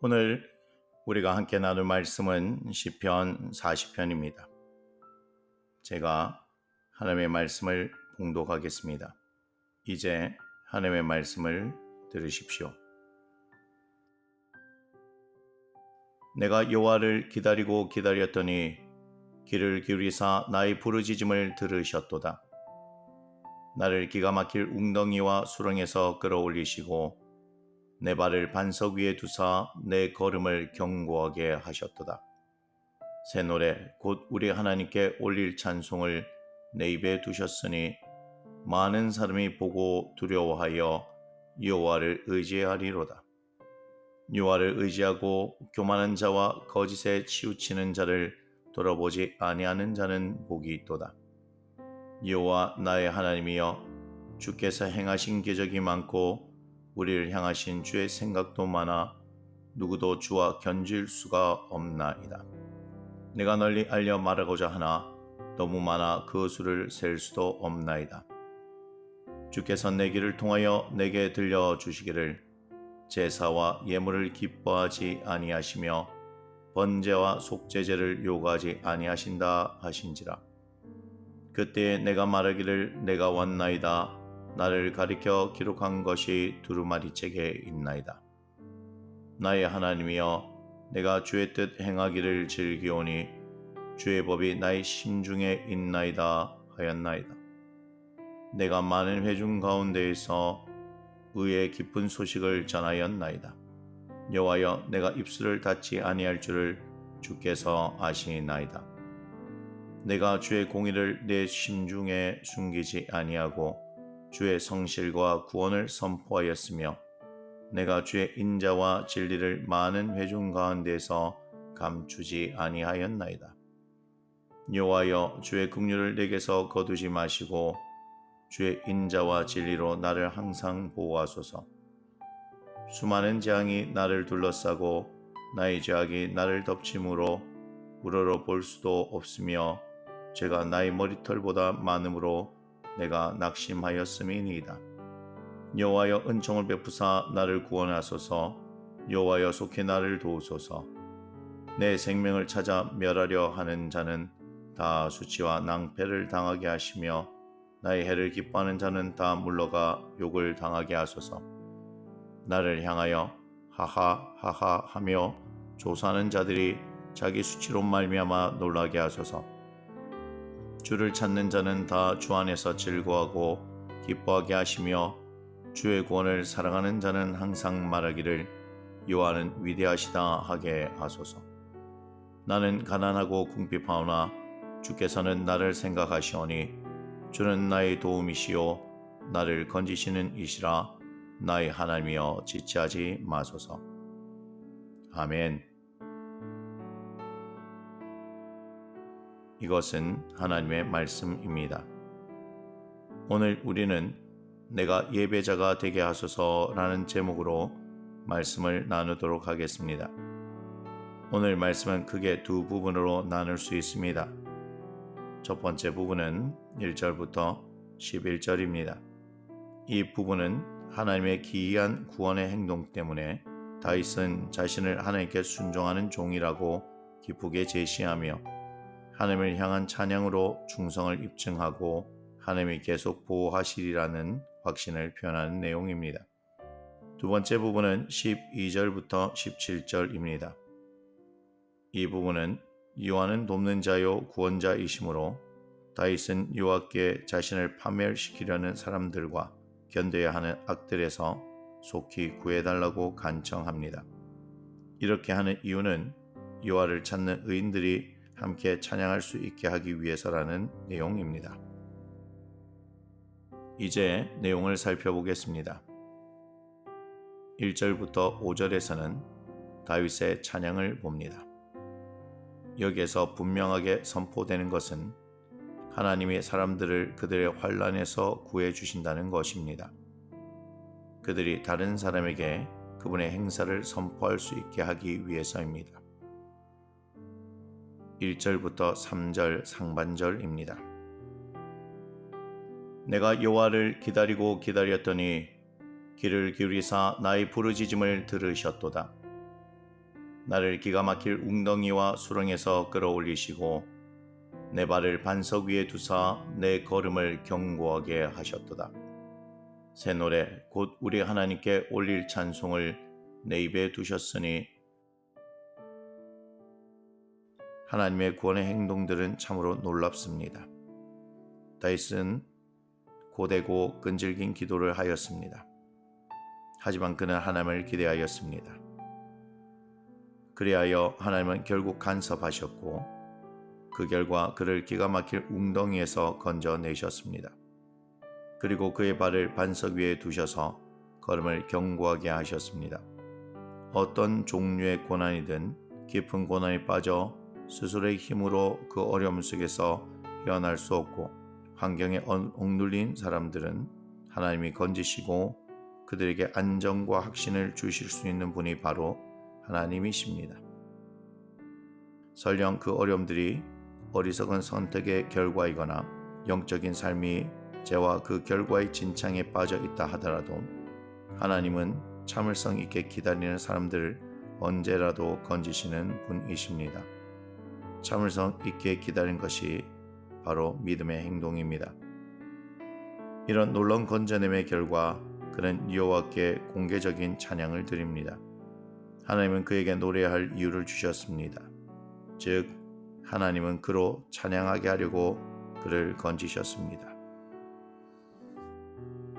오늘 우리가 함께 나눌 말씀은 시편 40편입니다. 제가 하나님의 말씀을 봉독하겠습니다. 이제 하나님의 말씀을 들으십시오. 내가 여호와를 기다리고 기다렸더니 귀를 기울이사 나의 부르짖음을 들으셨도다. 나를 기가 막힐 웅덩이와 수렁에서 끌어올리시고 내 발을 반석 위에 두사 내 걸음을 경고하게 하셨도다. 새 노래 곧 우리 하나님께 올릴 찬송을 내 입에 두셨으니 많은 사람이 보고 두려워하여 여호와를 의지하리로다. 여호와를 의지하고 교만한 자와 거짓에 치우치는 자를 돌아보지 아니하는 자는 복이 있도다. 여호와 나의 하나님이여 주께서 행하신 기적이 많고 우리를 향하신 주의 생각도 많아 누구도 주와 견질 수가 없나이다. 내가 널리 알려 말하고자 하나 너무 많아 그 수를 셀 수도 없나이다. 주께서 내 길을 통하여 내게 들려 주시기를 제사와 예물을 기뻐하지 아니하시며 번제와 속죄제를 요구하지 아니하신다 하신지라. 그때 내가 말하기를 내가 왔나이다 나를 가리켜 기록한 것이 두루마리 책에 있나이다. 나의 하나님이여 내가 주의 뜻 행하기를 즐기오니 주의 법이 나의 심중에 있나이다 하였나이다. 내가 많은 회중 가운데에서 의의 깊은 소식을 전하였나이다. 여호와여 내가 입술을 닫지 아니할 줄을 주께서 아시나이다. 내가 주의 공의를 내 심중에 숨기지 아니하고 주의 성실과 구원을 선포하였으며 내가 주의 인자와 진리를 많은 회중 가운데서 감추지 아니하였나이다. 여호와여 주의 긍휼을 내게서 거두지 마시고 주의 인자와 진리로 나를 항상 보호하소서. 수많은 재앙이 나를 둘러싸고 나의 죄악이 나를 덮침으로 우러러 볼 수도 없으며 제가 나의 머리털보다 많음으로 내가 낙심하였음이니이다. 여호와여 은총을 베푸사 나를 구원하소서. 여호와여 속히 나를 도우소서. 내 생명을 찾아 멸하려 하는 자는 다 수치와 낭패를 당하게 하시며 나의 해를 기뻐하는 자는 다 물러가 욕을 당하게 하소서. 나를 향하여 하하 하하 하며 조사하는 자들이 자기 수치로 말미암아 놀라게 하소서. 주를 찾는 자는 다 주 안에서 즐거워하고 기뻐하게 하시며 주의 구원을 사랑하는 자는 항상 말하기를 요하는 위대하시다 하게 하소서. 나는 가난하고 궁핍하오나 주께서는 나를 생각하시오니 주는 나의 도움이시요 나를 건지시는 이시라 나의 하나님이여 지체하지 마소서. 아멘. 이것은 하나님의 말씀입니다. 오늘 우리는 내가 예배자가 되게 하소서라는 제목으로 말씀을 나누도록 하겠습니다. 오늘 말씀은 크게 두 부분으로 나눌 수 있습니다. 첫 번째 부분은 1절부터 11절입니다. 이 부분은 하나님의 기이한 구원의 행동 때문에 다윗은 자신을 하나님께 순종하는 종이라고 기쁘게 제시하며 하나님을 향한 찬양으로 충성을 입증하고 하나님이 계속 보호하시리라는 확신을 표현하는 내용입니다. 두 번째 부분은 12절부터 17절입니다. 이 부분은 요한은 돕는 자요 구원자이시므로 다윗은 요하께 자신을 파멸시키려는 사람들과 견뎌야 하는 악들에서 속히 구해달라고 간청합니다. 이렇게 하는 이유는 요하를 찾는 의인들이 함께 찬양할 수 있게 하기 위해서라는 내용입니다. 이제 내용을 살펴보겠습니다. 1절부터 5절에서는 다윗의 찬양을 봅니다. 여기에서 분명하게 선포되는 것은 하나님이 사람들을 그들의 환란에서 구해 주신다는 것입니다. 그들이 다른 사람에게 그분의 행사를 선포할 수 있게 하기 위해서입니다. 1절부터 3절 상반절입니다. 내가 여호와를 기다리고 기다렸더니 귀를 기울이사 나의 부르짖음을 들으셨도다. 나를 기가 막힐 웅덩이와 수렁에서 끌어올리시고 내 발을 반석 위에 두사 내 걸음을 견고하게 하셨도다. 새 노래 곧 우리 하나님께 올릴 찬송을 내 입에 두셨으니 하나님의 구원의 행동들은 참으로 놀랍습니다. 다윗은 고되고 끈질긴 기도를 하였습니다. 하지만 그는 하나님을 기대하였습니다. 그리하여 하나님은 결국 간섭하셨고 그 결과 그를 기가 막힐 웅덩이에서 건져내셨습니다. 그리고 그의 발을 반석 위에 두셔서 걸음을 견고하게 하셨습니다. 어떤 종류의 고난이든 깊은 고난에 빠져 스스로의 힘으로 그 어려움 속에서 헤어날 수 없고 환경에 억눌린 사람들은 하나님이 건지시고 그들에게 안정과 확신을 주실 수 있는 분이 바로 하나님이십니다. 설령 그 어려움들이 어리석은 선택의 결과이거나 영적인 삶이 죄와 그 결과의 진창에 빠져 있다 하더라도 하나님은 참을성 있게 기다리는 사람들을 언제라도 건지시는 분이십니다. 참을성 있게 기다린 것이 바로 믿음의 행동입니다. 이런 놀라운 건져냄의 결과 그는 여호와께 공개적인 찬양을 드립니다. 하나님은 그에게 노래할 이유를 주셨습니다. 즉 하나님은 그로 찬양하게 하려고 그를 건지셨습니다.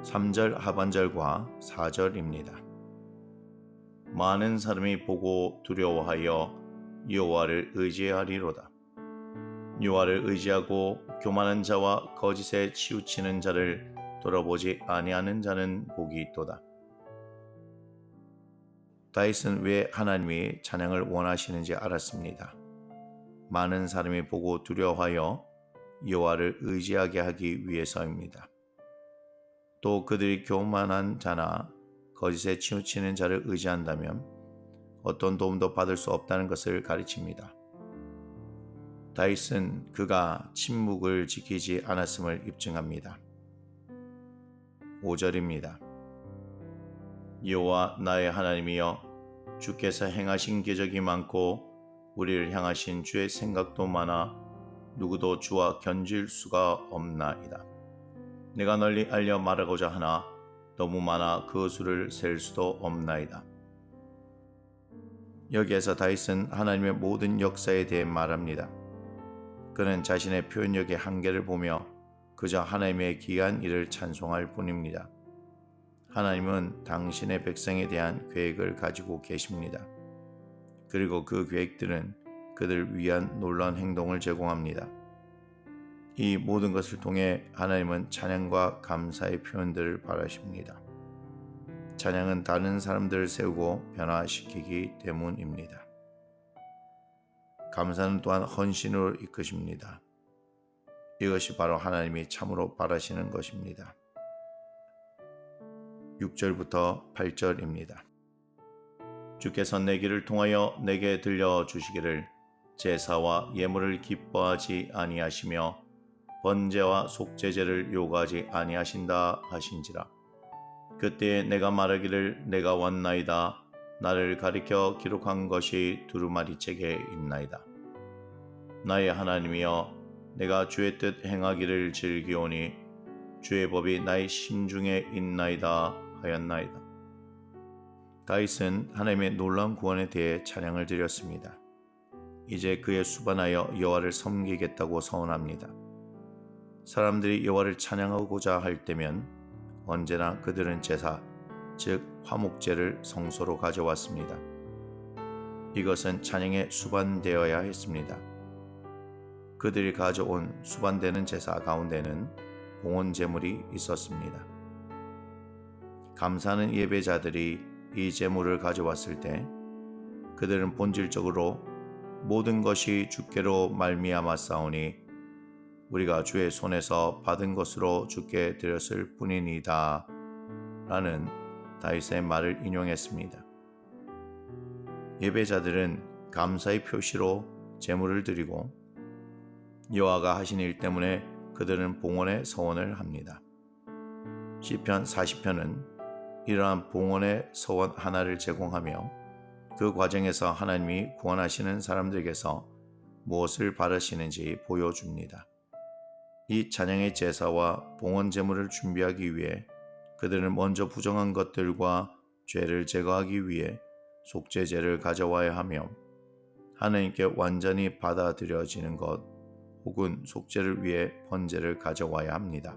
3절 하반절과 4절입니다. 많은 사람이 보고 두려워하여 여호와를 의지하리로다. 여호와를 의지하고 교만한 자와 거짓에 치우치는 자를 돌아보지 아니하는 자는 복이 있도다. 다윗은 왜 하나님이 찬양을 원하시는지 알았습니다. 많은 사람이 보고 두려워하여 여호와를 의지하게 하기 위해서입니다. 또 그들이 교만한 자나 거짓에 치우치는 자를 의지한다면 어떤 도움도 받을 수 없다는 것을 가르칩니다. 다윗은 그가 침묵을 지키지 않았음을 입증합니다. 5절입니다. 여호와 나의 하나님이여 주께서 행하신 기적이 많고 우리를 향하신 주의 생각도 많아 누구도 주와 견질 수가 없나이다. 내가 널리 알려 말하고자 하나 너무 많아 그 수를 셀 수도 없나이다. 여기에서 다윗은 하나님의 모든 역사에 대해 말합니다. 그는 자신의 표현력의 한계를 보며 그저 하나님의 기한 일을 찬송할 뿐입니다. 하나님은 당신의 백성에 대한 계획을 가지고 계십니다. 그리고 그 계획들은 그들 위한 놀라운 행동을 제공합니다. 이 모든 것을 통해 하나님은 찬양과 감사의 표현들을 바라십니다. 찬양은 다른 사람들을 세우고 변화시키기 때문입니다. 감사는 또한 헌신으로 이끄십니다. 이것이 바로 하나님이 참으로 바라시는 것입니다. 6절부터 8절입니다. 주께서 내 길을 통하여 내게 들려 주시기를 제사와 예물을 기뻐하지 아니하시며 번제와 속죄제를 요구하지 아니하신다 하신지라 그때 내가 말하기를 내가 왔나이다 나를 가리켜 기록한 것이 두루마리 책에 있나이다 나의 하나님이여 내가 주의 뜻 행하기를 즐기오니 주의 법이 나의 심중에 있나이다 하였나이다 다윗은 하나님의 놀라운 구원에 대해 찬양을 드렸습니다. 이제 그의 수반하여 여호와를 섬기겠다고 서원합니다. 사람들이 여호와를 찬양하고자 할 때면 언제나 그들은 제사, 즉 화목제를 성소로 가져왔습니다. 이것은 찬양에 수반되어야 했습니다. 그들이 가져온 수반되는 제사 가운데는 봉헌 제물이 있었습니다. 감사하는 예배자들이 이 재물을 가져왔을 때 그들은 본질적으로 모든 것이 주께로 말미암아 싸우니 우리가 주의 손에서 받은 것으로 주께 드렸을 뿐이니다 라는 다윗의 말을 인용했습니다. 예배자들은 감사의 표시로 제물을 드리고 여호와가 하신 일 때문에 그들은 봉헌의 서원을 합니다. 시편 40편은 이러한 봉헌의 서원 하나를 제공하며 그 과정에서 하나님이 구원하시는 사람들에게서 무엇을 바라시는지 보여줍니다. 이 찬양의 제사와 봉헌 제물을 준비하기 위해 그들은 먼저 부정한 것들과 죄를 제거하기 위해 속죄제를 가져와야 하며 하나님께 완전히 받아들여지는 것 혹은 속죄를 위해 번제를 가져와야 합니다.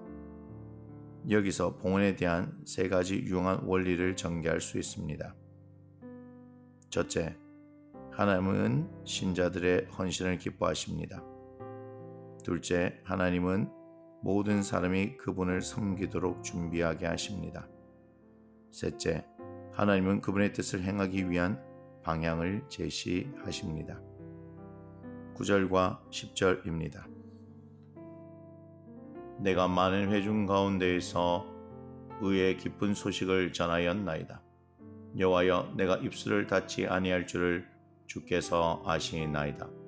여기서 봉헌에 대한 세 가지 유용한 원리를 전개할 수 있습니다. 첫째, 하나님은 신자들의 헌신을 기뻐하십니다. 둘째, 하나님은 모든 사람이 그분을 섬기도록 준비하게 하십니다. 셋째, 하나님은 그분의 뜻을 행하기 위한 방향을 제시하십니다. 9절과 10절입니다. 내가 많은 회중 가운데에서 의의 기쁜 소식을 전하였나이다. 여호와여 내가 입술을 닫지 아니할 줄을 주께서 아시나이다.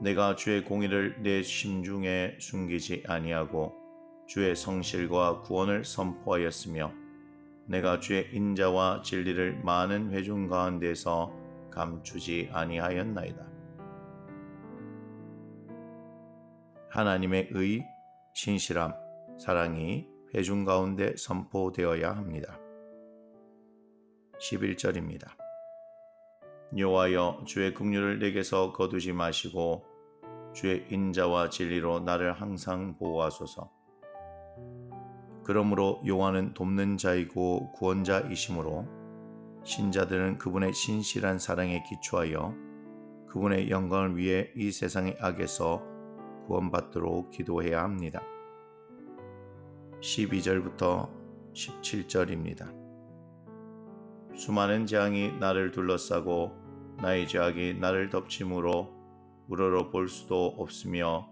내가 주의 공의를 내 심중에 숨기지 아니하고 주의 성실과 구원을 선포하였으며 내가 주의 인자와 진리를 많은 회중 가운데서 감추지 아니하였나이다. 하나님의 의, 신실함, 사랑이 회중 가운데 선포되어야 합니다. 11절입니다. 여호와여 주의 긍휼을 내게서 거두지 마시고 주의 인자와 진리로 나를 항상 보호하소서. 그러므로 여호와는 돕는 자이고 구원자이심으로 신자들은 그분의 신실한 사랑에 기초하여 그분의 영광을 위해 이 세상의 악에서 구원받도록 기도해야 합니다. 12절부터 17절입니다. 수많은 재앙이 나를 둘러싸고 나의 죄악이 나를 덮침으로 우러러 볼 수도 없으며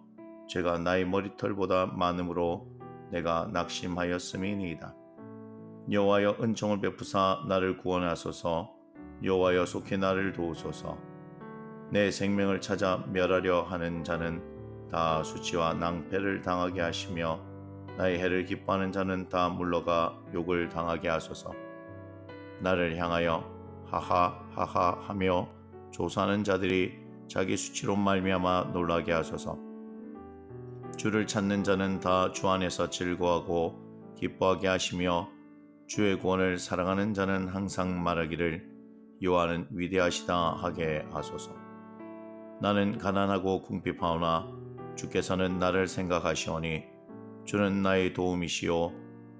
제가 나의 머리털보다 많음으로 내가 낙심하였음이니이다. 여호와여 은총을 베푸사 나를 구원하소서. 여호와여 속히 나를 도우소서. 내 생명을 찾아 멸하려 하는 자는 다 수치와 낭패를 당하게 하시며 나의 해를 기뻐하는 자는 다 물러가 욕을 당하게 하소서. 나를 향하여 하하 하하 하며 조사하는 자들이 자기 수치로 말미암아 놀라게 하소서. 주를 찾는 자는 다 주 안에서 즐거워하고 기뻐하게 하시며 주의 구원을 사랑하는 자는 항상 말하기를 여호와는 위대하시다 하게 하소서. 나는 가난하고 궁핍하오나 주께서는 나를 생각하시오니 주는 나의 도움이시요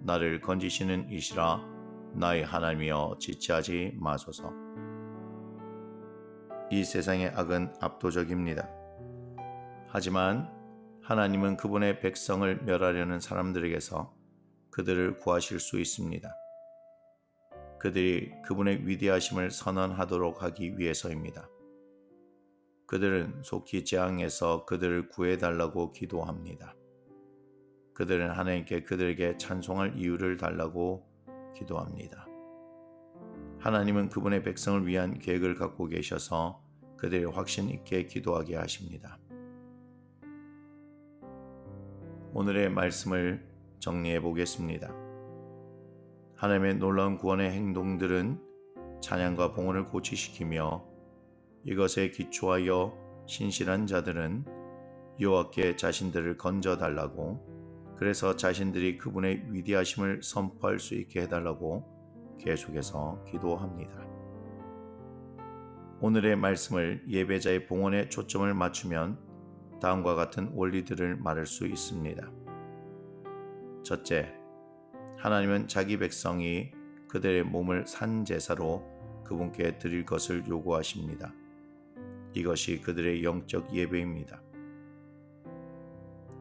나를 건지시는 이시라 나의 하나님이여 지체하지 마소서. 이 세상의 악은 압도적입니다. 하지만 하나님은 그분의 백성을 멸하려는 사람들에게서 그들을 구하실 수 있습니다. 그들이 그분의 위대하심을 선언하도록 하기 위해서입니다. 그들은 속히 재앙에서 그들을 구해달라고 기도합니다. 그들은 하나님께 그들에게 찬송할 이유를 달라고 기도합니다. 하나님은 그분의 백성을 위한 계획을 갖고 계셔서 그들의 확신 있게 기도하게 하십니다. 오늘의 말씀을 정리해 보겠습니다. 하나님의 놀라운 구원의 행동들은 찬양과 봉헌을 고치시키며 이것에 기초하여 신실한 자들은 여호와께 자신들을 건져 달라고 그래서 자신들이 그분의 위대하심을 선포할 수 있게 해달라고 계속해서 기도합니다. 오늘의 말씀을 예배자의 봉헌에 초점을 맞추면 다음과 같은 원리들을 말할 수 있습니다. 첫째, 하나님은 자기 백성이 그들의 몸을 산 제사로 그분께 드릴 것을 요구하십니다. 이것이 그들의 영적 예배입니다.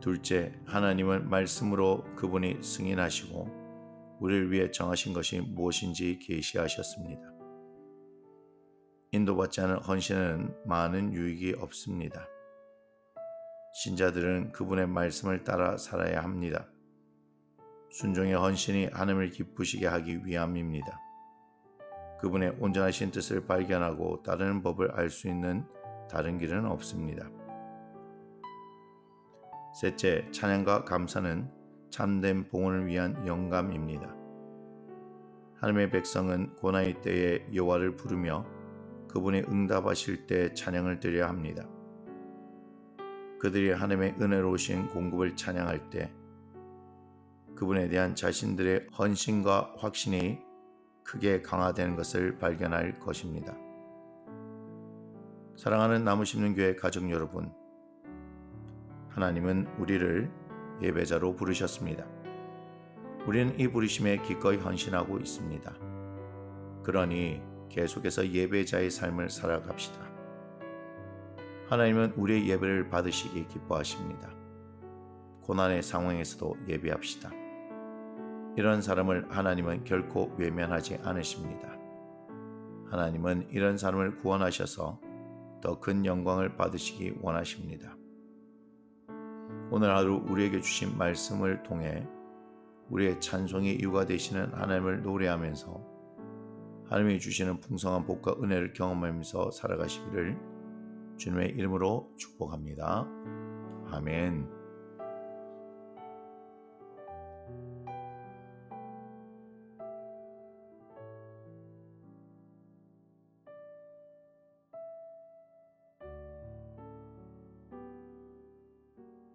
둘째, 하나님은 말씀으로 그분이 승인하시고 우리를 위해 정하신 것이 무엇인지 계시하셨습니다. 인도받지 않은 헌신은 많은 유익이 없습니다. 신자들은 그분의 말씀을 따라 살아야 합니다. 순종의 헌신이 하나님을 기쁘시게 하기 위함입니다. 그분의 온전하신 뜻을 발견하고 따르는 법을 알 수 있는 다른 길은 없습니다. 셋째, 찬양과 감사는 참된 봉헌을 위한 영감입니다. 하나님의 백성은 고난의 때에 여호와를 부르며 그분이 응답하실 때 찬양을 드려야 합니다. 그들이 하나님의 은혜로우신 공급을 찬양할 때 그분에 대한 자신들의 헌신과 확신이 크게 강화되는 것을 발견할 것입니다. 사랑하는 나무 심는 교회 가족 여러분, 하나님은 우리를 예배자로 부르셨습니다. 우리는 이 부르심에 기꺼이 헌신하고 있습니다. 그러니 계속해서 예배자의 삶을 살아갑시다. 하나님은 우리의 예배를 받으시기 기뻐하십니다. 고난의 상황에서도 예배합시다. 이런 사람을 하나님은 결코 외면하지 않으십니다. 하나님은 이런 사람을 구원하셔서 더 큰 영광을 받으시기 원하십니다. 오늘 하루 우리에게 주신 말씀을 통해 우리의 찬송의 이유가 되시는 하나님을 노래하면서 하나님이 주시는 풍성한 복과 은혜를 경험하면서 살아가시기를 주님의 이름으로 축복합니다. 아멘.